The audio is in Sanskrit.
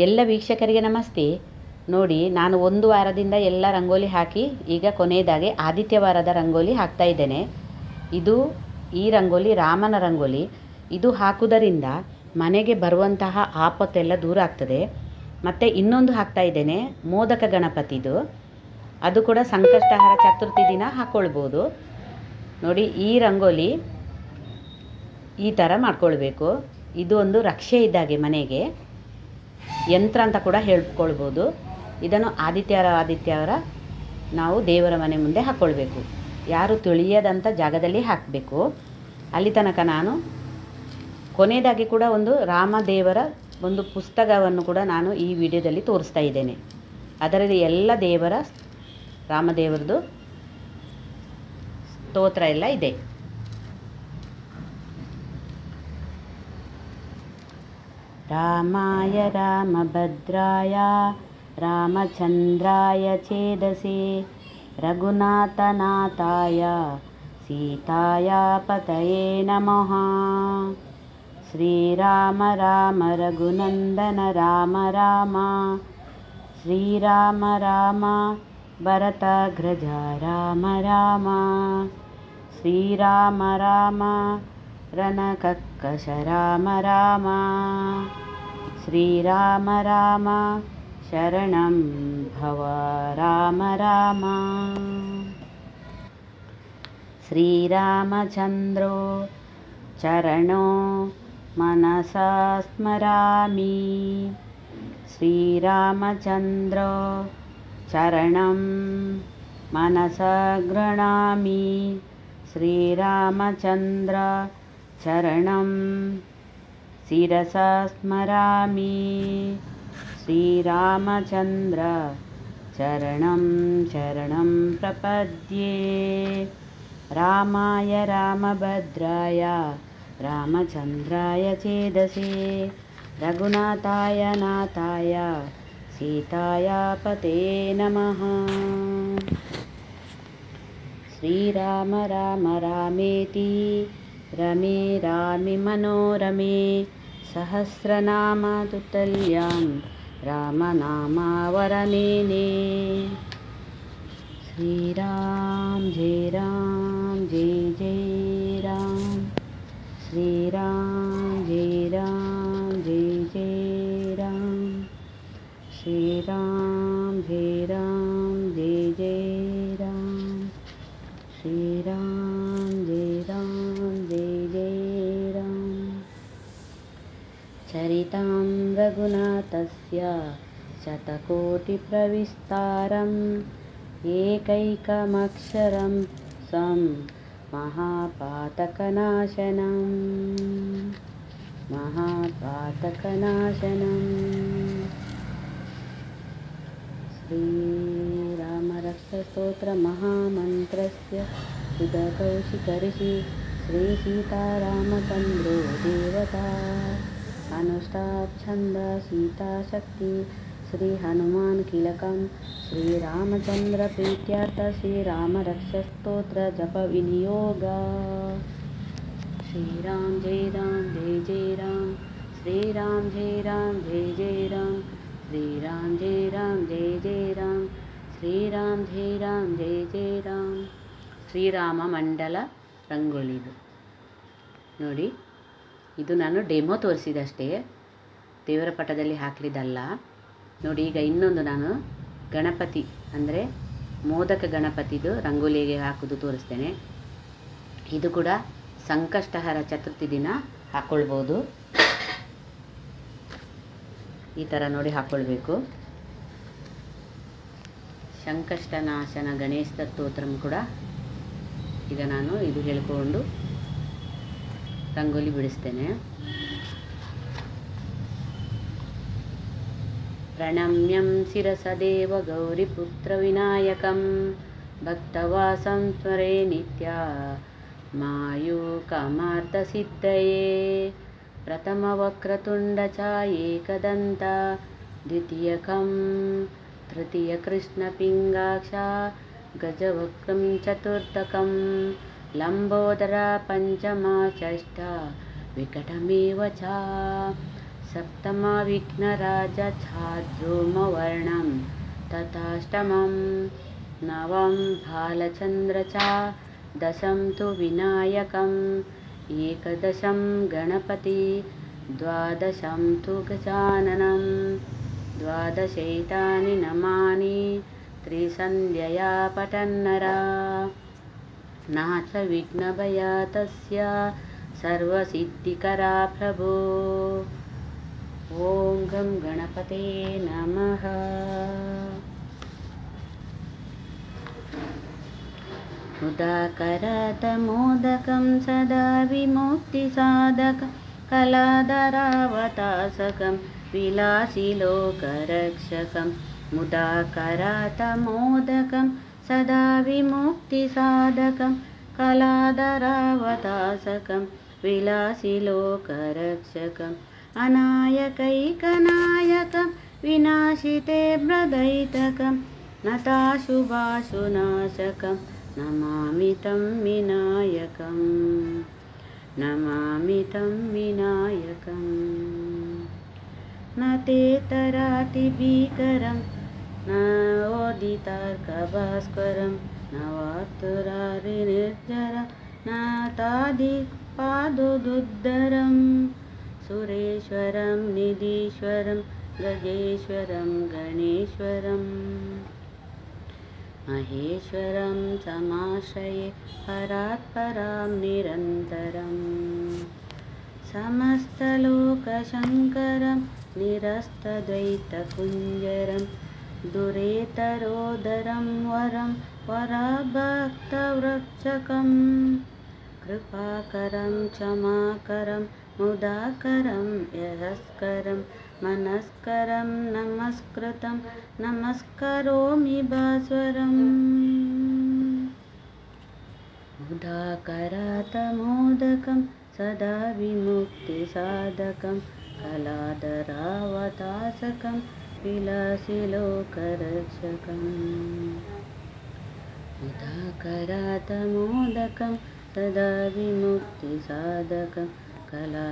ಎಲ್ಲ ವೀಕ್ಷಕರಿಗೆ ನಮಸ್ತೆ. ನೋಡಿ, ನಾನು ಒಂದು ವಾರದಿಂದ ಎಲ್ಲ ರಂಗೋಲಿ ಹಾಕಿ ಈಗ ಕೊನೆಯದಾಗಿ ಆದಿತ್ಯವಾರದ ರಂಗೋಲಿ ಹಾಕ್ತಾ ಇದ್ದೇನೆ. ಇದು ಈ ರಂಗೋಲಿ ರಾಮನ ರಂಗೋಲಿ. ಇದು ಹಾಕುವುದರಿಂದ ಮನೆಗೆ ಬರುವಂತಹ ಆಪತ್ತೆಲ್ಲ ದೂರ ಆಗ್ತದೆ. ಮತ್ತು ಇನ್ನೊಂದು ಹಾಕ್ತಾ ಇದ್ದೇನೆ, ಮೋದಕ ಗಣಪತಿದು. ಅದು ಕೂಡ ಸಂಕಷ್ಟಹಾರ ಚತುರ್ಥಿ ದಿನ ಹಾಕ್ಕೊಳ್ಬೋದು ನೋಡಿ, ಈ ರಂಗೋಲಿ ಈ ಥರ ಮಾಡ್ಕೊಳ್ಬೇಕು. ಇದು ಒಂದು ರಕ್ಷೆ ಇದ್ದಾಗೆ ಮನೆಗೆ. ಯಂತ್ರ ಅಂತ ಕೂಡ ಹೇಳ್ಕೊಳ್ಬೋದು. ಇದನ್ನು ಆದಿತ್ಯವಾರ ಆದಿತ್ಯವಾರ ನಾವು ದೇವರ ಮನೆ ಮುಂದೆ ಹಾಕ್ಕೊಳ್ಬೇಕು ಯಾರು ತಿಳಿಯದಂಥ ಜಾಗದಲ್ಲಿ ಹಾಕಬೇಕು. ಅಲ್ಲಿ ತನಕ ನಾನು ಕೊನೆಯದಾಗಿ ಕೂಡ ಒಂದು ರಾಮದೇವರ ಒಂದು ಪುಸ್ತಕವನ್ನು ಕೂಡ ನಾನು ಈ ವಿಡಿಯೋದಲ್ಲಿ ತೋರಿಸ್ತಾ ಇದ್ದೇನೆ. ಅದರಲ್ಲಿ ಎಲ್ಲ ದೇವರ ರಾಮದೇವರದು ಸ್ತೋತ್ರ ಎಲ್ಲ ಇದೆ. रामाय रामभद्राय रामचन्द्राय चेदसे रघुनाथनाथाय सीताय पतये नमः। श्रीराम राम रघुनन्दन राम राम श्रीराम राम भरतग्रज राम राम श्रीराम राम रणकक्कश राम राम श्रीराम राम शरणं भव राम राम श्रीरामचन्द्रो चरणो मनसा स्मरामि श्रीरामचन्द्र चरणं मनसा गृह्णामि श्रीरामचन्द्र चरणं शिरसा स्मरामि श्रीरामचन्द्र चरणं शरणं प्रपद्ये। रामाय रामभद्राय रामचन्द्राय चेदसे। रघुनाथाय नाथाय सीताय पते नमः। श्रीराम राम रामेति रमे रामि मनोरमे सहस्रनामतुतल्यां रामनामावरनेने। श्रीराम जय राम जय जय राम। श्रीराम जय राम जय जय राम। श्रीराम जय राम जय जय राम। श्रीराम चरितं रघुनाथस्य शतकोटिप्रविस्तारम् एकैकमक्षरं सं महापातकनाशनम्। महापातकनाशनम्। श्रीरामरक्षस्तोत्रमहामन्त्रस्य सुधकौशिकर्षि श्रीसीतारामचन्द्रो देवता अनुष्ठाच्छन्द सीताशक्ति श्रीहनुमान् कीलकं श्रीरामचन्द्रप्रीत्यार्थ श्रीरामरक्षस्तोत्रजपविनियोग श्रीराम जय राम जय जय राम श्रीराम जय राम जय जय राम श्रीराम जय राम जय जय राम ಶ್ರೀರಾಮ್ ಜೈ ರಾಮ್ ಜೈ ಜೈ ರಾಮ್ ಶ್ರೀರಾಮ ಮಂಡಲ ರಂಗೋಲಿದು ನೋಡಿ ಇದು ನಾನು ಡೆಮೋ ತೋರಿಸಿದಷ್ಟೇ. ದೇವರ ಪಟದಲ್ಲಿ ಹಾಕಲಿದ್ದಲ್ಲ ನೋಡಿ, ಈಗ ಇನ್ನೊಂದು ನಾನು ಗಣಪತಿ, ಅಂದರೆ ಮೋದಕ ಗಣಪತಿದು ರಂಗೋಲಿಗೆ ಹಾಕೋದು ತೋರಿಸ್ತೇನೆ. ಇದು ಕೂಡ ಸಂಕಷ್ಟಹರ ಚತುರ್ಥಿ ದಿನ ಹಾಕ್ಕೊಳ್ಬೋದು ಈ ಥರ ನೋಡಿ ಹಾಕ್ಕೊಳ್ಬೇಕು ಸಂಕಷ್ಟನಾಶನ ಗಣೇಶ ಸ್ತೋತ್ರಂ ಕೂಡ ಈಗ ನಾನು ಇದು ಹೇಳ್ಕೊಂಡು ರಂಗೋಲಿ ಬಿಡಿಸ್ತೇನೆ ಪ್ರಣಮ್ಯಂ ಶಿರಸದೇವ ಗೌರಿಪುತ್ರವಿನಾಯಕಂ ಭಕ್ತವಾಸಂ ಸ್ಮರೇ ನಿತ್ಯ ಮಾಯೂಕಮಾರ್ಥಸಿದ್ಧಯೇ ಪ್ರಥಮವಕ್ರತುಂಡ च एकदन्त द्वितीयकं तृतीयकृष्णपिङ्गाक्षा गजवक्त्रं चतुर्थकं लम्बोदरा पञ्चमा षष्ठ विकटमेव च। सप्तमविघ्नराजच्छाद्रोमवर्णं तथाष्टमं नवं भालचन्द्र च दशं तु विनायकम् एकदशं गणपति द्वादशं तु गजाननं द्वादशैतानि नमानि त्रिसन्ध्यया पठन्नरा नाथ विघ्नभया तस्य सर्वसिद्धिकरा प्रभो। ॐ गं गणपते नमः। उदाकरतमोदकं सदा विमुक्तिसाधकं कलाधरावतासकं विलासिलोकरक्षकं। मुदाकरातमोदकं सदा विमुक्तिसाधकं कलाधरावतासकं विलासिलोकरक्षकम् अनायकैकनायकं विनाशिते प्रदैतकं नताशुभाशुनाशकं नमामि तं विनायकं नमामि तं विनायकम् न ते तरातिभीकरं न ओदितार्कभास्करं न वाक्तुरारिनिर्जरं न तादिपादुदुद्धरं सुरेश्वरं निधीश्वरं गजेश्वरं गणेश्वरम् महेश्वरं समाश्रये परात् परां निरन्तरम् समस्तलोकशङ्करं निरस्तद्वैतकुञ्जरं दुरेतरोदरं वरं वरभक्तवृक्षकं कृपाकरं क्षमाकरं मुदाकरं यशस्करं मनस्करं नमस्कृतं नमस्करोमि भास्वरम्। उदाकरातमोदकं सदा विमुक्तिसाधकं कलाधरावतासकं विलासिलोकरक्षकम् उदाकरातमोदकं सदा विमुक्तिसाधकं कला